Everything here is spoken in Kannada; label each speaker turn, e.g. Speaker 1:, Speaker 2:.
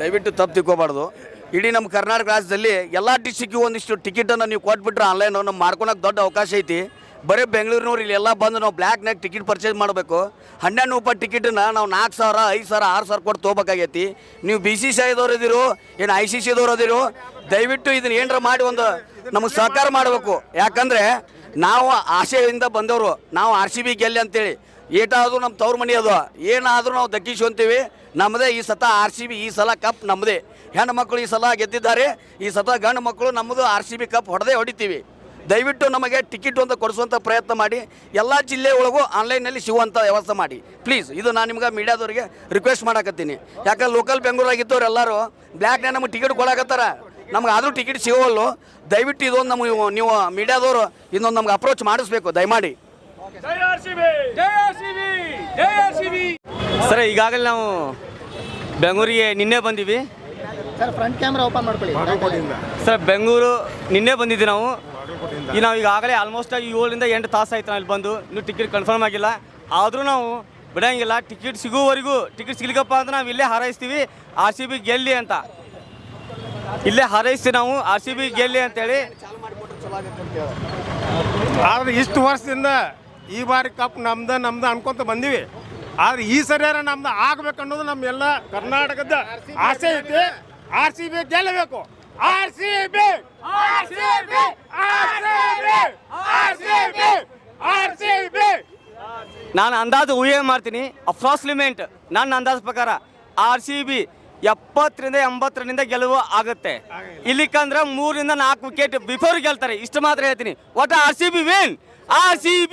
Speaker 1: ದಯವಿಟ್ಟು ತಪ್ಪು ತಿಕ್ಕೋಬಾರ್ದು ಇಡೀ ನಮ್ಮ ಕರ್ನಾಟಕ ರಾಜ್ಯದಲ್ಲಿ ಎಲ್ಲ ಡಿಸ್ಟಿಕ್ಕಿಗೆ ಒಂದಿಷ್ಟು ಟಿಕೆಟನ್ನು ನೀವು ಕೊಟ್ಬಿಟ್ರೆ ಆನ್ಲೈನ್ ನಮ್ಮ ಮಾಡ್ಕೊಳಕ್ಕೆ ದೊಡ್ಡ ಅವಕಾಶ ಐತಿ. ಬರೀ ಬೆಂಗಳೂರಿನವ್ರು ಇಲ್ಲಿ ಎಲ್ಲ ಬಂದು ನಾವು ಬ್ಲ್ಯಾಕ್ನಾಗ ಟಿಕೆಟ್ ಪರ್ಚೇಸ್ ಮಾಡಬೇಕು. ಹನ್ನೆರಡು ರೂಪಾಯಿ ಟಿಕೆಟನ್ನು ನಾವು ನಾಲ್ಕು ಸಾವಿರ, ಐದು ಸಾವಿರ, ಆರು ಸಾವಿರ ಕೊಟ್ಟು ತೊಗೋಬೇಕಾಗೈತಿ. ನೀವು ಬಿ ಸಿ ಸಿ ಐದವ್ರು ಇದಿರು ಏನು ಐ ಸಿ ಸಿ ದವರದಿರು ದಯವಿಟ್ಟು ಇದನ್ನ ಏನಾರ ಮಾಡಿ ಒಂದು ನಮಗೆ ಸಹಕಾರ ಮಾಡಬೇಕು. ಯಾಕಂದರೆ ನಾವು ಆಶೆಯಿಂದ ಬಂದವರು. ನಾವು ಆರ್ ಸಿ ಬಿ ಗೆಲ್ಲಿ ಅಂತೇಳಿ. ಏಟಾದರೂ ನಮ್ಮ ತವ್ರ ಮನೆ ಅದು. ಏನಾದರೂ ನಾವು ದಕ್ಕಿಸ್ಕೊಂತೀವಿ ನಮ್ಮದೇ ಈ ಸತ ಆರ್ ಸಿ ಬಿ, ಈ ಸಲ ಕಪ್ ನಮ್ಮದೇ. ಹೆಣ್ಣು ಮಕ್ಕಳು ಈ ಸಲ ಗೆದ್ದಿದ್ದಾರೆ. ಈ ಸತ ಗಂಡು ಮಕ್ಕಳು ನಮ್ಮದು ಆರ್ ಸಿ ಬಿ ಕಪ್ ಹೊಡೆದೇ ಹೊಡಿತೀವಿ. ದಯವಿಟ್ಟು ನಮಗೆ ಟಿಕೆಟ್ ಒಂದು ಕೊಡಿಸುವಂಥ ಪ್ರಯತ್ನ ಮಾಡಿ. ಎಲ್ಲ ಜಿಲ್ಲೆ ಒಳಗೂ ಆನ್ಲೈನಲ್ಲಿ ಸಿಗುವಂಥ ವ್ಯವಸ್ಥೆ ಮಾಡಿ. ಪ್ಲೀಸ್, ಇದು ನಾನು ನಿಮ್ಗೆ ಮೀಡಿಯಾದವ್ರಿಗೆ ರಿಕ್ವೆಸ್ಟ್ ಮಾಡಕತ್ತೀನಿ. ಯಾಕಂದ್ರೆ ಲೋಕಲ್ ಬೆಂಗಳೂರಾಗಿದ್ದವ್ರು ಎಲ್ಲರೂ ಬ್ಲ್ಯಾಕ್ನೇ ನಮಗೆ ಟಿಕೆಟ್ ಕೊಡಕತ್ತಾರ. ನಮ್ಗೆ ಆದರೂ ಟಿಕೆಟ್ ಸಿಗೋವಲ್ಲು. ದಯವಿಟ್ಟು ಇದೊಂದು ನಮಗೆ ನೀವು- ನೀವು ಮೀಡಿಯಾದವರು ಇದೊಂದು ನಮ್ಗೆ ಅಪ್ರೋಚ್ ಮಾಡಿಸ್ಬೇಕು. ದಯಮಾಡಿ.
Speaker 2: ಸರ್ ಈಗಾಗಲೇ ನಾವು ಬೆಂಗಳೂರಿಗೆ ನಿನ್ನೆ ಬಂದೀವಿ.
Speaker 3: ಸರ್ ಫ್ರಂಟ್ ಕ್ಯಾಮ್ರಾ ಓಪನ್ ಮಾಡ್ಕೊಳ್ಳಿ.
Speaker 2: ಸರ್ ಬೆಂಗಳೂರು ನಿನ್ನೆ ಬಂದಿದ್ವಿ ನಾವು. ಈಗ ನಾವು ಈಗಾಗಲೇ ಆಲ್ಮೋಸ್ಟ್ ಆಗಿ ಏಳರಿಂದ ಎಂಟು ತಾಸು ಆಯ್ತು ನಾವು ಇಲ್ಲಿ ಬಂದು. ಇನ್ನೂ ಟಿಕೆಟ್ ಕನ್ಫರ್ಮ್ ಆಗಿಲ್ಲ. ಆದರೂ ನಾವು ಬಿಡಂಗಿಲ್ಲ. ಟಿಕೆಟ್ ಸಿಗುವವರೆಗೂ ಟಿಕೆಟ್ ಸಿಗಲಿಕ್ಕಪ್ಪ ಅಂತ ನಾವು ಇಲ್ಲೇ ಹಾರೈಸ್ತೀವಿ. ಆರ್ ಸಿ ಬಿ ಗೆಲ್ಲಿ ಅಂತ. ಇಲ್ಲೇ ಹಾರೈಸ್ತೀವಿ ನಾವು. ಆರ್ ಸಿ ಬಿ ಗೆಲ್ಲಿ ಅಂತೇಳಿ.
Speaker 4: ಆದ್ರೆ ಇಷ್ಟು ವರ್ಷದಿಂದ ಈ ಬಾರಿ ಕಪ್ ನಮ್ದು ನಮ್ದು ಅನ್ಕೊಂತ ಬಂದೀವಿ. ಆದ್ರೆ ಈ ಸರಿಯಾರ ನಮ್ದು ಆಗ್ಬೇಕನ್ನೋದು ನಮ್ಮೆಲ್ಲ ಕರ್ನಾಟಕದ ಆಸೆ ಐತಿ. ಆರ್ ಸಿ ಬಿ ಗೆಲ್ಲಬೇಕು. R C B, R C B, R C B, R C B B.
Speaker 2: ನಾನು ಅಂದಾಜು ಊಹೆ ಮಾಡ್ತೀನಿ. ಅಪ್ರಾಕ್ಸಿಮೇಟ್ ನನ್ನ ಅಂದಾಜು ಪ್ರಕಾರ ಆರ್ ಸಿ ಬಿ ಎಪ್ಪತ್ತರಿಂದ ಎಂಬತ್ತರಿಂದ ಗೆಲುವು ಆಗುತ್ತೆ. ಇಲ್ಲಿಕಂದ್ರೆ ಮೂರಿಂದ ನಾಲ್ಕು ವಿಕೆಟ್ ಬಿಫೋರ್ ಗೆಲ್ತಾರೆ. ಇಷ್ಟು ಮಾತ್ರ ಹೇಳ್ತೀನಿ. ಒಟ್ಟು R C B win R C